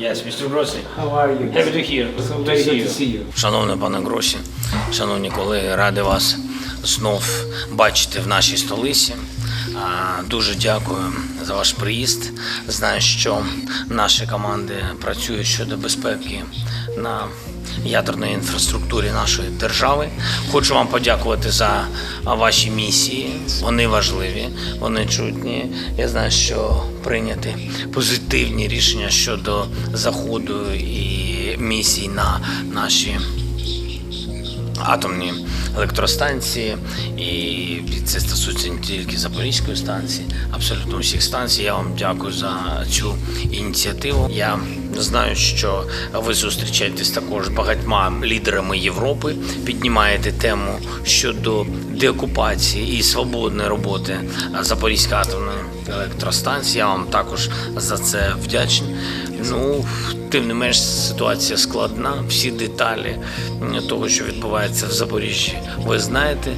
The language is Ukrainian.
Yes, Mr. Grossi. How are you? Happy to hear. So to very see good you. to see you. Шановний пане Гросі, шановні колеги, ради вас знов бачити в нашій столиці. Дуже дякую за ваш приїзд. Знаю, що наші команди працюють щодо безпеки на ядерної інфраструктурі нашої держави. Хочу вам подякувати за ваші місії. Вони важливі, вони чутні. Я знаю, що прийняти позитивні рішення щодо заходу і місій на наші атомні електростанції, і це стосується не тільки Запорізької станції, абсолютно усіх станцій. Я вам дякую за цю ініціативу. Я знаю, що ви зустрічаєтесь також багатьма лідерами Європи, піднімаєте тему щодо деокупації і свободної роботи Запорізької атомної електростанції. Я вам також за це вдячний. Ну, тим не менш, ситуація складна. Всі деталі того, що відбувається в Запоріжжі, ви знаєте.